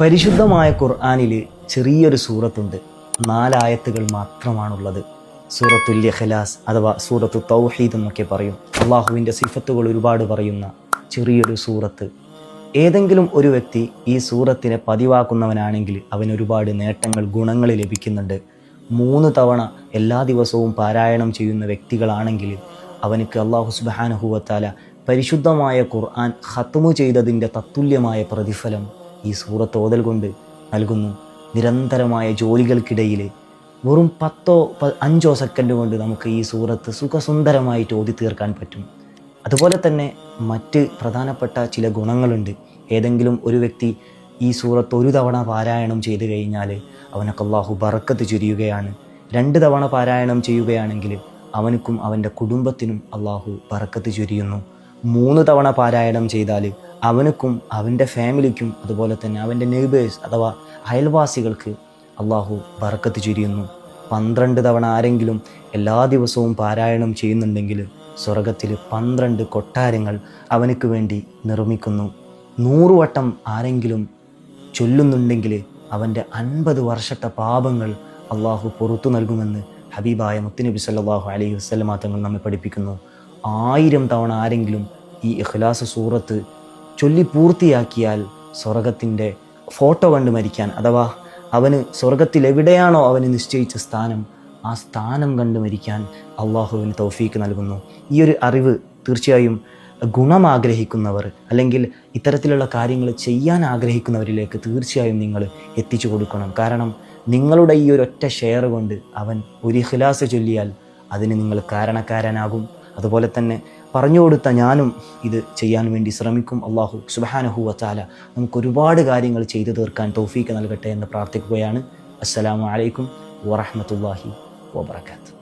പരിശുദ്ധമായ ഖുർആാനിൽ ചെറിയൊരു സൂറത്തുണ്ട്. നാലായത്തുകൾ മാത്രമാണുള്ളത്. സൂറത്തുൽ ഖലാസ് അഥവാ സൂറത്ത് തൗഹീദ് എന്നൊക്കെ പറയും. അള്ളാഹുവിന്റെ സിഫത്തുകൾ ഒരുപാട് പറയുന്ന ചെറിയൊരു സൂറത്ത്. ഏതെങ്കിലും ഒരു വ്യക്തി ഈ സൂറത്തിനെ പതിവാക്കുന്നവനാണെങ്കിൽ അവൻ ഒരുപാട് നേട്ടങ്ങൾ ഗുണങ്ങൾ ലഭിക്കുന്നുണ്ട്. മൂന്ന് തവണ എല്ലാ ദിവസവും പാരായണം ചെയ്യുന്ന വ്യക്തികളാണെങ്കിൽ അവനക്ക് അള്ളാഹു സുബാനഹുവത്താല പരിശുദ്ധമായ ഖുർആൻ ഖത്തുമു ചെയ്തതിന്റെ തത്തുല്യമായ പ്രതിഫലം ഈ സൂറത്ത് ഓതൽ കൊണ്ട് നൽകുന്നു. നിരന്തരമായ ജോലികൾക്കിടയിൽ വെറും പത്തോ അഞ്ചോ സെക്കൻഡ് കൊണ്ട് നമുക്ക് ഈ സൂറത്ത് സുഖസുന്ദരമായിട്ട് ഓതി തീർക്കാൻ പറ്റും. അതുപോലെ തന്നെ മറ്റ് പ്രധാനപ്പെട്ട ചില ഗുണങ്ങളുണ്ട്. ഏതെങ്കിലും ഒരു വ്യക്തി ഈ സൂറത്ത് ഒരു തവണ പാരായണം ചെയ്തു കഴിഞ്ഞാൽ അവനൊക്കെ അള്ളാഹു ബറക്കത്ത് ചുരിയുകയാണ്. രണ്ട് തവണ പാരായണം ചെയ്യുകയാണെങ്കിൽ അവനക്കും അവന്റെ കുടുംബത്തിനും അള്ളാഹു ബറക്കത്ത് ചുരിയുന്നു. മൂന്ന് തവണ പാരായണം ചെയ്താൽ അവനക്കും അവന്റെ ഫാമിലിക്കും അതുപോലെ തന്നെ അവന്റെ നെയ്ബേഴ്സ് അഥവാ അയൽവാസികൾക്ക് അള്ളാഹു ബറക്കത്ത് ചുരിയുന്നു. പന്ത്രണ്ട് തവണ ആരെങ്കിലും എല്ലാ ദിവസവും പാരായണം ചെയ്യുന്നുണ്ടെങ്കിൽ സ്വർഗത്തിൽ പന്ത്രണ്ട് കൊട്ടാരങ്ങൾ അവനക്ക് വേണ്ടി നിർമ്മിക്കുന്നു. നൂറുവട്ടം ആരെങ്കിലും ചൊല്ലുന്നുണ്ടെങ്കിൽ അവന്റെ അൻപത് വർഷത്തെ പാപങ്ങൾ അള്ളാഹു പുറത്തു നൽകുമെന്ന് ഹബീബായ മുത്തുനബി സല്ലാഹു അലൈഹി വസല്ലമ തങ്ങൾ നമ്മെ പഠിപ്പിക്കുന്നു. ആയിരം തവണ ആരെങ്കിലും ഈ ഇഖ്ലാസ് സൂറത്ത് ചൊല്ലി പൂർത്തിയാക്കിയാൽ സ്വർഗത്തിന്റെ ഫോട്ടോ കണ്ട് മരിക്കാൻ അഥവാ അവന് സ്വർഗത്തിൽ എവിടെയാണോ അവന് നിശ്ചയിച്ച സ്ഥാനം ആ സ്ഥാനം കണ്ട് മരിക്കാൻ അള്ളാഹുവിന് തൗഫീക്ക് നൽകുന്നു. ഈ ഒരു അറിവ് തീർച്ചയായും ഗുണം ആഗ്രഹിക്കുന്നവർ അല്ലെങ്കിൽ ഇത്തരത്തിലുള്ള കാര്യങ്ങൾ ചെയ്യാൻ ആഗ്രഹിക്കുന്നവരിലേക്ക് തീർച്ചയായും നിങ്ങൾ എത്തിച്ചു കൊടുക്കണം. കാരണം നിങ്ങളുടെ ഈ ഒരു ഒറ്റ ഷെയർ കൊണ്ട് അവൻ ഒരു ഖിലാസ് ചൊല്ലിയാൽ അതിന് നിങ്ങൾ കാരണക്കാരനാകും. അതുപോലെ തന്നെ പറഞ്ഞു കൊടുത്ത ഞാനും ഇത് ചെയ്യാൻ വേണ്ടി ശ്രമിക്കും. അള്ളാഹു സുബാനഹു വച്ചാല നമുക്ക് ഒരുപാട് കാര്യങ്ങൾ ചെയ്തു തീർക്കാൻ തോഫീക്ക് നൽകട്ടെ എന്ന് പ്രാർത്ഥിക്കുകയാണ്. അസ്സലാമു അലൈക്കും വറഹമത്തല്ലാഹി വബർക്കാത്തു